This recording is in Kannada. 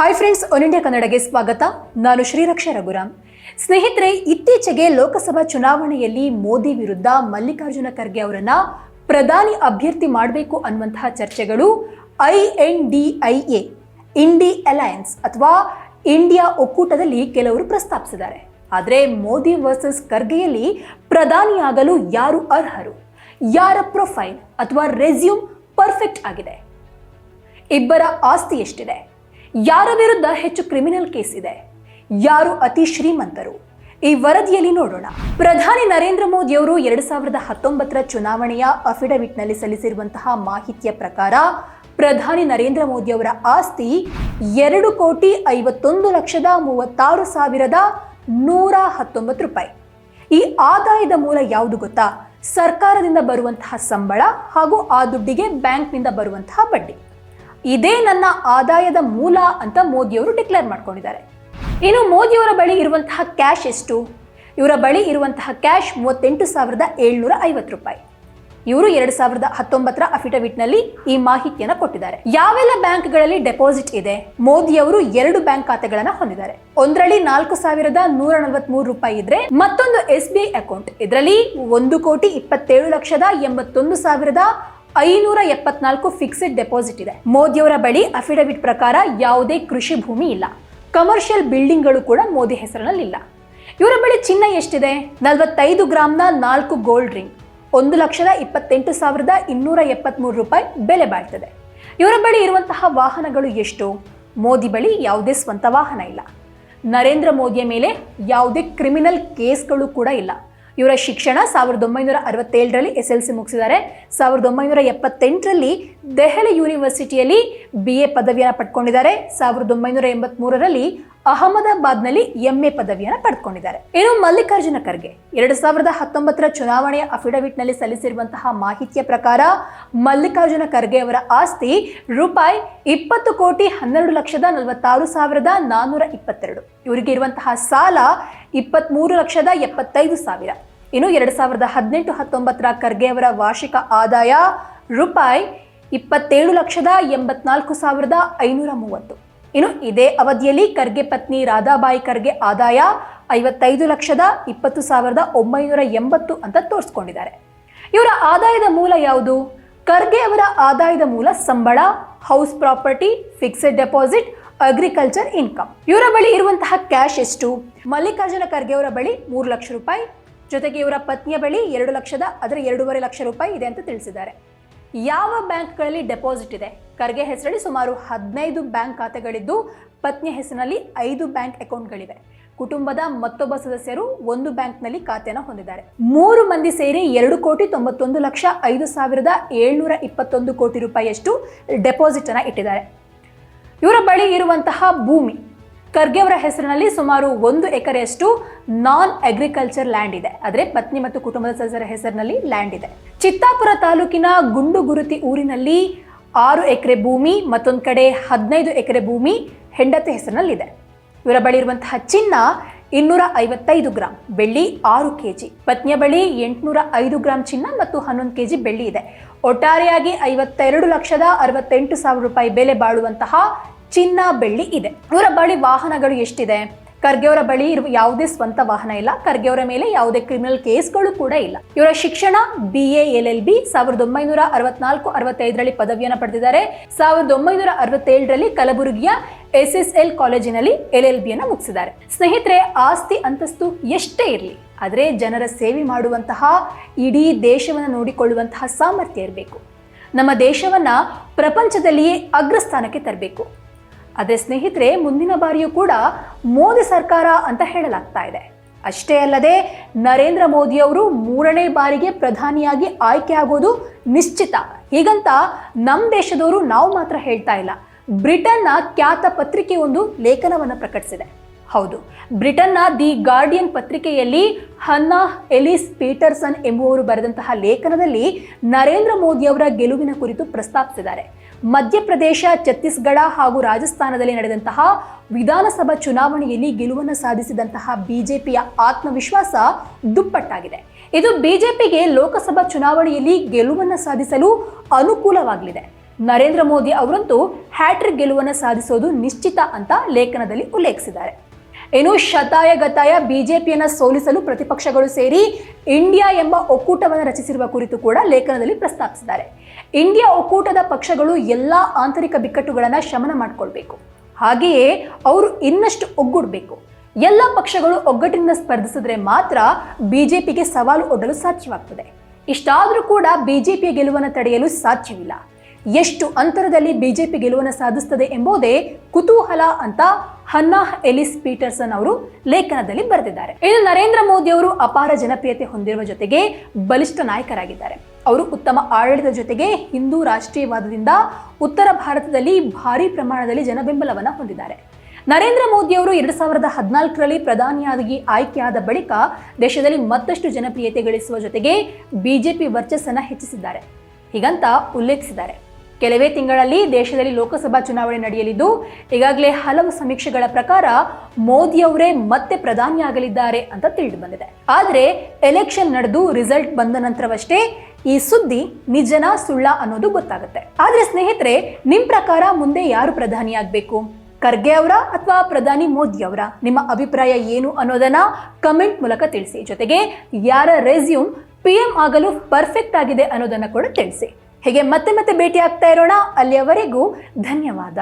ಹಾಯ್ ಫ್ರೆಂಡ್ಸ್ ಒನ್ ಇಂಡಿಯಾ ಕನ್ನಡಗೆ ಸ್ವಾಗತ. ನಾನು ಶ್ರೀರಕ್ಷ ರಘುರಾಮ್. ಸ್ನೇಹಿತರೆ, ಇತ್ತೀಚೆಗೆ ಲೋಕಸಭಾ ಚುನಾವಣೆಯಲ್ಲಿ ಮೋದಿ ವಿರುದ್ಧ ಮಲ್ಲಿಕಾರ್ಜುನ ಖರ್ಗೆ ಅವರನ್ನ ಪ್ರಧಾನಿ ಅಭ್ಯರ್ಥಿ ಮಾಡಬೇಕು ಅನ್ನುವಂತಹ ಚರ್ಚೆಗಳು I N D I A, INDI alliance ಅಥವಾ ಇಂಡಿಯಾ ಒಕ್ಕೂಟದಲ್ಲಿ ಕೆಲವರು ಪ್ರಸ್ತಾಪಿಸಿದ್ದಾರೆ. ಆದರೆ ಮೋದಿ ವರ್ಸಸ್ ಖರ್ಗೆಯಲ್ಲಿ ಪ್ರಧಾನಿಯಾಗಲು ಯಾರು ಅರ್ಹರು? ಯಾರ ಪ್ರೊಫೈಲ್ ಅಥವಾ ರೆಸ್ಯೂಮ್ ಪರ್ಫೆಕ್ಟ್ ಆಗಿದೆ? ಇಬ್ಬರ ಆಸ್ತಿ ಎಷ್ಟಿದೆ? ಯಾರ ವಿರುದ್ಧ ಹೆಚ್ಚು ಕ್ರಿಮಿನಲ್ ಕೇಸ್ ಇದೆ? ಯಾರು ಅತಿ ಶ್ರೀಮಂತರು? ಈ ವರದಿಯಲ್ಲಿ ನೋಡೋಣ. ಪ್ರಧಾನಿ ನರೇಂದ್ರ ಮೋದಿ ಅವರು ಎರಡ್ ಸಾವಿರದ ಹತ್ತೊಂಬತ್ತರ ಚುನಾವಣೆಯ ಅಫಿಡವಿಟ್ನಲ್ಲಿ ಸಲ್ಲಿಸಿರುವಂತಹ ಮಾಹಿತಿಯ ಪ್ರಕಾರ ಪ್ರಧಾನಿ ನರೇಂದ್ರ ಮೋದಿ ಅವರ ಆಸ್ತಿ ಎರಡು ಕೋಟಿ ಐವತ್ತೊಂದು ಲಕ್ಷದ ಮೂವತ್ತಾರು ಸಾವಿರದ ನೂರ ಹತ್ತೊಂಬತ್ತು ರೂಪಾಯಿ. ಈ ಆದಾಯದ ಮೂಲ ಯಾವುದು ಗೊತ್ತಾ? ಸರ್ಕಾರದಿಂದ ಬರುವಂತಹ ಸಂಬಳ ಹಾಗೂ ಆ ದುಡ್ಡಿಗೆ ಬ್ಯಾಂಕ್ನಿಂದ ಬರುವಂತಹ ಬಡ್ಡಿ. ಇದೇ ನನ್ನ ಆದಾಯದ ಮೂಲ ಅಂತ ಮೋದಿಯವರು ಡಿಕ್ಲೇರ್ ಮಾಡ್ಕೊಂಡಿದ್ದಾರೆ. ಇನ್ನು ಮೋದಿಯವರ ಬಳಿ ಇರುವಂತಹ ಕ್ಯಾಶ್ ಎಷ್ಟು? ಇವರ ಬಳಿ ಇರುವಂತಹ ಕ್ಯಾಶ್ ಮೂವತ್ತೆಂಟು ಸಾವಿರದ ಏಳ್ನೂರ ಐವತ್ತು ರೂಪಾಯಿ. ಇವರು ಎರಡು ಸಾವಿರದ ಹತ್ತೊಂಬತ್ತರ ಅಫಿಡವಿಟ್ನಲ್ಲಿ ಈ ಮಾಹಿತಿಯನ್ನು ಕೊಟ್ಟಿದ್ದಾರೆ. ಯಾವೆಲ್ಲ ಬ್ಯಾಂಕ್ಗಳಲ್ಲಿ ಡೆಪಾಸಿಟ್ ಇದೆ? ಮೋದಿಯವರು ಎರಡು ಬ್ಯಾಂಕ್ ಖಾತೆಗಳನ್ನು ಹೊಂದಿದ್ದಾರೆ. ಒಂದರಲ್ಲಿ ನಾಲ್ಕು ಸಾವಿರದ ನೂರ ನಲವತ್ಮೂರು ರೂಪಾಯಿ ಇದ್ರೆ ಮತ್ತೊಂದು ಎಸ್ ಬಿ ಐ ಅಕೌಂಟ್. ಇದರಲ್ಲಿ ಒಂದು ಕೋಟಿ ಇಪ್ಪತ್ತೇಳು ಲಕ್ಷದ ಎಂಬತ್ತೊಂದು ಸಾವಿರದ ಐನೂರ ಎಪ್ಪತ್ನಾಲ್ಕು ಫಿಕ್ಸೆಡ್ ಡೆಪಾಸಿಟ್ ಇದೆ. ಮೋದಿಯವರ ಬಳಿ ಅಫಿಡವಿಟ್ ಪ್ರಕಾರ ಯಾವುದೇ ಕೃಷಿ ಭೂಮಿ ಇಲ್ಲ. ಕಮರ್ಷಿಯಲ್ ಬಿಲ್ಡಿಂಗ್ಗಳು ಕೂಡ ಮೋದಿ ಹೆಸರಿನಲ್ಲಿಲ್ಲ ಇವರ ಬಳಿ ಚಿನ್ನ ಎಷ್ಟಿದೆ? ನಲವತ್ತೈದು ಗ್ರಾಮ್ನ ನಾಲ್ಕು ಗೋಲ್ಡ್ ರಿಂಗ್ ಒಂದು ಲಕ್ಷದ ಇಪ್ಪತ್ತೆಂಟು ಸಾವಿರದ ಇನ್ನೂರ ಎಪ್ಪತ್ತ್ಮೂರು ರೂಪಾಯಿ ಬೆಲೆ ಬಾಳ್ತದೆ. ಇವರ ಬಳಿ ಇರುವಂತಹ ವಾಹನಗಳು ಎಷ್ಟು? ಮೋದಿ ಬಳಿ ಯಾವುದೇ ಸ್ವಂತ ವಾಹನ ಇಲ್ಲ. ನರೇಂದ್ರ ಮೋದಿಯ ಮೇಲೆ ಯಾವುದೇ ಕ್ರಿಮಿನಲ್ ಕೇಸ್ಗಳು ಕೂಡ ಇಲ್ಲ. ಇವರ ಶಿಕ್ಷಣ ಸಾವಿರದ ಒಂಬೈನೂರ ಅರವತ್ತೇಳರಲ್ಲಿ ಎಸ್ ಎಲ್ ಸಿ ಮುಗಿಸಿದ್ದಾರೆ. ಸಾವಿರದ ಒಂಬೈನೂರ ಎಪ್ಪತ್ತೆಂಟರಲ್ಲಿ ದೆಹಲಿ ಯೂನಿವರ್ಸಿಟಿಯಲ್ಲಿ ಬಿ ಎ ಪದವಿಯನ್ನು ಪಡ್ಕೊಂಡಿದ್ದಾರೆ. ಸಾವಿರದ ಒಂಬೈನೂರ ಎಂಬತ್ಮೂರರಲ್ಲಿ ಅಹಮದಾಬಾದ್ನಲ್ಲಿ ಎಂಎ ಪದವಿಯನ್ನು ಪಡ್ಕೊಂಡಿದ್ದಾರೆ. ಇನ್ನು ಮಲ್ಲಿಕಾರ್ಜುನ ಖರ್ಗೆ ಎರಡು ಸಾವಿರದ ಹತ್ತೊಂಬತ್ತರ ಚುನಾವಣೆಯ ಅಫಿಡವಿಟ್ನಲ್ಲಿ ಸಲ್ಲಿಸಿರುವಂತಹ ಮಾಹಿತಿಯ ಪ್ರಕಾರ ಮಲ್ಲಿಕಾರ್ಜುನ ಖರ್ಗೆ ಅವರ ಆಸ್ತಿ ರೂಪಾಯಿ ಇಪ್ಪತ್ತು ಕೋಟಿ ಹನ್ನೆರಡು ಲಕ್ಷದ ನಲವತ್ತಾರು ಸಾವಿರದ ನಾನ್ನೂರ ಇಪ್ಪತ್ತೆರಡು. ಇವರಿಗೆ ಇರುವಂತಹ ಸಾಲ ಇಪ್ಪತ್ತ್ಮೂರು ಲಕ್ಷದ ಎಪ್ಪತ್ತೈದು ಸಾವಿರ. ಇನ್ನು ಎರಡು ಸಾವಿರದ ಹದಿನೆಂಟು ಹತ್ತೊಂಬತ್ತರ ಖರ್ಗೆ ಅವರ ವಾರ್ಷಿಕ ಆದಾಯ ರೂಪಾಯಿ ಇಪ್ಪತ್ತೇಳು ಲಕ್ಷದ ಎಂಬತ್ನಾಲ್ಕು ಸಾವಿರದ ಐನೂರ ಮೂವತ್ತು. ಇನ್ನು ಇದೇ ಅವಧಿಯಲ್ಲಿ ಖರ್ಗೆ ಪತ್ನಿ ರಾಧಾಬಾಯಿ ಖರ್ಗೆ ಆದಾಯ ಐವತ್ತೈದು ಲಕ್ಷದ ಇಪ್ಪತ್ತು ಸಾವಿರದ ಒಂಬೈನೂರ ಎಂಬತ್ತು ಅಂತ ತೋರಿಸ್ಕೊಂಡಿದ್ದಾರೆ. ಇವರ ಆದಾಯದ ಮೂಲ ಯಾವುದು? ಖರ್ಗೆ ಅವರ ಆದಾಯದ ಮೂಲ ಸಂಬಳ house property fixed deposit agriculture income ಇವರ ಬಳಿ ಇರುವಂತಹ ಕ್ಯಾಶ್ ಎಷ್ಟು? ಮಲ್ಲಿಕಾರ್ಜುನ ಖರ್ಗೆ ಅವರ ಬಳಿ ಮೂರು ಲಕ್ಷ ರೂಪಾಯಿ, ಜೊತೆಗೆ ಇವರ ಪತ್ನಿಯ ಬಳಿ ಎರಡು ಲಕ್ಷದ ಅದರ ಎರಡೂವರೆ ಲಕ್ಷ ರೂಪಾಯಿ ಇದೆ ಅಂತ ತಿಳಿಸಿದ್ದಾರೆ. ಯಾವ ಬ್ಯಾಂಕ್ಗಳಲ್ಲಿ ಡೆಪಾಸಿಟ್ ಇದೆ? ಖರ್ಗೆ ಹೆಸರಲ್ಲಿ ಸುಮಾರು ಹದಿನೈದು ಬ್ಯಾಂಕ್ ಖಾತೆಗಳಿದ್ದು, ಪತ್ನಿ ಹೆಸರಿನಲ್ಲಿ ಐದು ಬ್ಯಾಂಕ್ ಅಕೌಂಟ್ಗಳಿವೆ. ಕುಟುಂಬದ ಮತ್ತೊಬ್ಬ ಸದಸ್ಯರು ಒಂದು ಬ್ಯಾಂಕ್ನಲ್ಲಿ ಖಾತೆಯನ್ನು ಹೊಂದಿದ್ದಾರೆ. ಮೂರು ಮಂದಿ ಸೇರಿ ಎರಡು ಕೋಟಿ ತೊಂಬತ್ತೊಂದು ಲಕ್ಷ ಐದು ಸಾವಿರದ ಏಳ್ನೂರ ಇಪ್ಪತ್ತೊಂದು ಕೋಟಿ ರೂಪಾಯಿಯಷ್ಟು ಡೆಪಾಸಿಟ್ ಅನ್ನ ಇಟ್ಟಿದ್ದಾರೆ. ಇವರ ಬಳಿ ಇರುವಂತಹ ಭೂಮಿ, ಖರ್ಗೆ ಅವರ ಹೆಸರಿನಲ್ಲಿ ಸುಮಾರು ಒಂದು ಎಕರೆಯಷ್ಟು ನಾನ್ ಅಗ್ರಿಕಲ್ಚರ್ ಲ್ಯಾಂಡ್ ಇದೆ. ಆದರೆ ಪತ್ನಿ ಮತ್ತು ಕುಟುಂಬದ ಸದಸ್ಯರ ಹೆಸರಿನಲ್ಲಿ ಲ್ಯಾಂಡ್ ಇದೆ. ಚಿತ್ತಾಪುರ ತಾಲೂಕಿನ ಗುಂಡುಗುರುತಿ ಊರಿನಲ್ಲಿ ಆರು ಎಕರೆ ಭೂಮಿ, ಮತ್ತೊಂದು ಕಡೆ ಹದಿನೈದು ಎಕರೆ ಭೂಮಿ ಹೆಂಡತಿ ಹೆಸರಿನಲ್ಲಿದೆ. ಇವರ ಬಳಿ ಇರುವಂತಹ ಚಿನ್ನ ಇನ್ನೂರ ಐವತ್ತೈದು ಗ್ರಾಂ, ಬೆಳ್ಳಿ ಆರು ಕೆಜಿ. ಪತ್ನಿಯ ಬಳಿ ಎಂಟುನೂರ ಐದು ಗ್ರಾಂ ಚಿನ್ನ ಮತ್ತು ಹನ್ನೊಂದು ಕೆಜಿ ಬೆಳ್ಳಿ ಇದೆ. ಒಟ್ಟಾರೆಯಾಗಿ ಐವತ್ತೆರಡು ಲಕ್ಷದ ಅರವತ್ತೆಂಟು ಸಾವಿರ ರೂಪಾಯಿ ಬೆಲೆ ಬಾಳುವಂತಹ ಚಿನ್ನ ಬೆಳ್ಳಿ ಇದೆ. ಇವರ ಬಳಿ ವಾಹನಗಳು ಎಷ್ಟಿದೆ? ಖರ್ಗೆ ಅವರ ಬಳಿ ಇರುವ ಯಾವುದೇ ಸ್ವಂತ ವಾಹನ ಇಲ್ಲ. ಖರ್ಗೆ ಅವರ ಮೇಲೆ ಯಾವುದೇ ಕ್ರಿಮಿನಲ್ ಕೇಸ್ಗಳು ಕೂಡ ಇಲ್ಲ. ಇವರ ಶಿಕ್ಷಣ ಬಿ ಎಲ್ ಎಲ್ ಬಿ ಸಾವಿರದ ಒಂಬೈನೂರ ಅರವತ್ನಾಲ್ಕು ಅರವತ್ತೈದರಲ್ಲಿ ಪದವಿಯನ್ನು ಪಡೆದಿದ್ದಾರೆ. ಸಾವಿರದ ಒಂಬೈನೂರ ಅರವತ್ತೇಳರಲ್ಲಿ ಕಲಬುರಗಿಯ ಎಸ್ ಎಸ್ ಎಲ್ ಕಾಲೇಜಿನಲ್ಲಿ ಎಲ್ ಎಲ್ ಬಿಯನ್ನು ಮುಗಿಸಿದ್ದಾರೆ. ಸ್ನೇಹಿತರೆ, ಆಸ್ತಿ ಅಂತಸ್ತು ಎಷ್ಟೇ ಇರಲಿ, ಆದರೆ ಜನರ ಸೇವೆ ಮಾಡುವಂತಹ ಇಡೀ ದೇಶವನ್ನು ನೋಡಿಕೊಳ್ಳುವಂತಹ ಸಾಮರ್ಥ್ಯ ಇರಬೇಕು. ನಮ್ಮ ದೇಶವನ್ನು ಪ್ರಪಂಚದಲ್ಲಿಯೇ ಅಗ್ರಸ್ಥಾನಕ್ಕೆ ತರಬೇಕು. ಅದೇ ಸ್ನೇಹಿತರೆ, ಮುಂದಿನ ಬಾರಿಯೂ ಕೂಡ ಮೋದಿ ಸರ್ಕಾರ ಅಂತ ಹೇಳಲಾಗ್ತಾ ಇದೆ. ಅಷ್ಟೇ ಅಲ್ಲದೆ, ನರೇಂದ್ರ ಮೋದಿಯವರು ಮೂರನೇ ಬಾರಿಗೆ ಪ್ರಧಾನಿಯಾಗಿ ಆಯ್ಕೆ ಆಗೋದು ನಿಶ್ಚಿತ. ಹೀಗಂತ ನಮ್ಮ ದೇಶದವರು ನಾವು ಮಾತ್ರ ಹೇಳ್ತಾ ಇಲ್ಲ. ಬ್ರಿಟನ್ನ ಖ್ಯಾತ ಪತ್ರಿಕೆ ಒಂದು ಲೇಖನವನ್ನು ಪ್ರಕಟಿಸಿದೆ. ಹೌದು. ಬ್ರಿಟನ್ನ ದಿ ಗಾರ್ಡಿಯನ್ ಪತ್ರಿಕೆಯಲ್ಲಿ ಹನ್ನಾ ಎಲಿಸ್ ಪೀಟರ್ಸನ್ ಎಂಬುವರು ಬರೆದಂತಹ ಲೇಖನದಲ್ಲಿ ನರೇಂದ್ರ ಮೋದಿ ಅವರ ಗೆಲುವಿನ ಕುರಿತು ಪ್ರಸ್ತಾಪಿಸಿದ್ದಾರೆ. ಮಧ್ಯಪ್ರದೇಶ, ಛತ್ತೀಸ್ಗಢ ಹಾಗೂ ರಾಜಸ್ಥಾನದಲ್ಲಿ ನಡೆದಂತಹ ವಿಧಾನಸಭಾ ಚುನಾವಣೆಯಲ್ಲಿ ಗೆಲುವನ್ನು ಸಾಧಿಸಿದಂತಹ ಬಿಜೆಪಿಯ ಆತ್ಮವಿಶ್ವಾಸ ದುಪ್ಪಟ್ಟಾಗಿದೆ. ಇದು ಬಿಜೆಪಿಗೆ ಲೋಕಸಭಾ ಚುನಾವಣೆಯಲ್ಲಿ ಗೆಲುವನ್ನು ಸಾಧಿಸಲು ಅನುಕೂಲವಾಗಲಿದೆ. ನರೇಂದ್ರ ಮೋದಿ ಅವರಂತೂ ಹ್ಯಾಟ್ರಿಕ್ ಗೆಲುವನ್ನು ಸಾಧಿಸೋದು ನಿಶ್ಚಿತ ಅಂತ ಲೇಖನದಲ್ಲಿ ಉಲ್ಲೇಖಿಸಿದ್ದಾರೆ. ಇನ್ನು ಶತಾಯ ಗತಾಯ ಬಿಜೆಪಿಯನ್ನು ಸೋಲಿಸಲು ಪ್ರತಿಪಕ್ಷಗಳು ಸೇರಿ ಇಂಡಿಯಾ ಎಂಬ ಒಕ್ಕೂಟವನ್ನು ರಚಿಸಿರುವ ಕುರಿತು ಕೂಡ ಲೇಖನದಲ್ಲಿ ಪ್ರಸ್ತಾಪಿಸಿದ್ದಾರೆ. ಇಂಡಿಯಾ ಒಕ್ಕೂಟದ ಪಕ್ಷಗಳು ಎಲ್ಲ ಆಂತರಿಕ ಬಿಕ್ಕಟ್ಟುಗಳನ್ನು ಶಮನ ಮಾಡಿಕೊಳ್ಬೇಕು. ಹಾಗೆಯೇ ಅವರು ಇನ್ನಷ್ಟು ಒಗ್ಗೂಡಬೇಕು. ಎಲ್ಲ ಪಕ್ಷಗಳು ಒಗ್ಗಟ್ಟಿನಿಂದ ಸ್ಪರ್ಧಿಸಿದ್ರೆ ಮಾತ್ರ ಬಿಜೆಪಿಗೆ ಸವಾಲು ಒಡ್ಡಲು ಸಾಧ್ಯವಾಗ್ತದೆ. ಇಷ್ಟಾದರೂ ಕೂಡ ಬಿಜೆಪಿಯ ಗೆಲುವನ್ನು ತಡೆಯಲು ಸಾಧ್ಯವಿಲ್ಲ. ಎಷ್ಟು ಅಂತರದಲ್ಲಿ ಬಿಜೆಪಿ ಗೆಲುವನ್ನು ಸಾಧಿಸುತ್ತದೆ ಎಂಬುದೇ ಕುತೂಹಲ ಅಂತ ಹನ್ನಾ ಎಲಿಸ್ ಪೀಟರ್ಸನ್ ಅವರು ಲೇಖನದಲ್ಲಿ ಬರೆದಿದ್ದಾರೆ. ಇನ್ನು ನರೇಂದ್ರ ಮೋದಿ ಅವರು ಅಪಾರ ಜನಪ್ರಿಯತೆ ಹೊಂದಿರುವ ಜೊತೆಗೆ ಬಲಿಷ್ಠ ನಾಯಕರಾಗಿದ್ದಾರೆ. ಅವರು ಉತ್ತಮ ಆಡಳಿತದ ಜೊತೆಗೆ ಹಿಂದೂ ರಾಷ್ಟ್ರೀಯವಾದದಿಂದ ಉತ್ತರ ಭಾರತದಲ್ಲಿ ಭಾರಿ ಪ್ರಮಾಣದಲ್ಲಿ ಜನಬೆಂಬಲವನ್ನು ಹೊಂದಿದ್ದಾರೆ. ನರೇಂದ್ರ ಮೋದಿ ಅವರು ಎರಡ್ ಸಾವಿರದ ಹದಿನಾಲ್ಕರಲ್ಲಿ ಪ್ರಧಾನಿಯಾಗಿ ಆಯ್ಕೆಯಾದ ಬಳಿಕ ದೇಶದಲ್ಲಿ ಮತ್ತಷ್ಟು ಜನಪ್ರಿಯತೆ ಗಳಿಸುವ ಜೊತೆಗೆ ಬಿಜೆಪಿ ವರ್ಚಸ್ಸನ್ನು ಹೆಚ್ಚಿಸಿದ್ದಾರೆ. ಹೀಗಂತ ಉಲ್ಲೇಖಿಸಿದ್ದಾರೆ. ಕೆಲವೇ ತಿಂಗಳಲ್ಲಿ ದೇಶದಲ್ಲಿ ಲೋಕಸಭಾ ಚುನಾವಣೆ ನಡೆಯಲಿದ್ದು, ಈಗಾಗಲೇ ಹಲವು ಸಮೀಕ್ಷೆಗಳ ಪ್ರಕಾರ ಮೋದಿ ಅವರೇ ಮತ್ತೆ ಪ್ರಧಾನಿಯಾಗಲಿದ್ದಾರೆ ಅಂತ ತಿಳಿದು ಬಂದಿದೆ. ಆದರೆ ಎಲೆಕ್ಷನ್ ನಡೆದು ರಿಸಲ್ಟ್ ಬಂದ ನಂತರವಷ್ಟೇ ಈ ಸುದ್ದಿ ನಿಜನ ಸುಳ್ಳ ಅನ್ನೋದು ಗೊತ್ತಾಗುತ್ತೆ. ಆದ್ರೆ ಸ್ನೇಹಿತರೆ, ನಿಮ್ ಪ್ರಕಾರ ಮುಂದೆ ಯಾರು ಪ್ರಧಾನಿ ಪ್ರಧಾನಿಯಾಗಬೇಕು ಖರ್ಗೆ ಅವರ ಅಥವಾ ಪ್ರಧಾನಿ ಮೋದಿ ಅವರ? ನಿಮ್ಮ ಅಭಿಪ್ರಾಯ ಏನು ಅನ್ನೋದನ್ನ ಕಮೆಂಟ್ ಮೂಲಕ ತಿಳಿಸಿ. ಜೊತೆಗೆ ಯಾರ ರೆಸ್ಯೂಮ್ ಪಿ ಎಂ ಆಗಲು ಪರ್ಫೆಕ್ಟ್ ಆಗಿದೆ ಅನ್ನೋದನ್ನ ಕೂಡ ತಿಳಿಸಿ. ಹೀಗೆ ಮತ್ತೆ ಮತ್ತೆ ಭೇಟಿ ಆಗ್ತಾ ಇರೋಣ. ಅಲ್ಲಿಯವರೆಗೂ ಧನ್ಯವಾದ.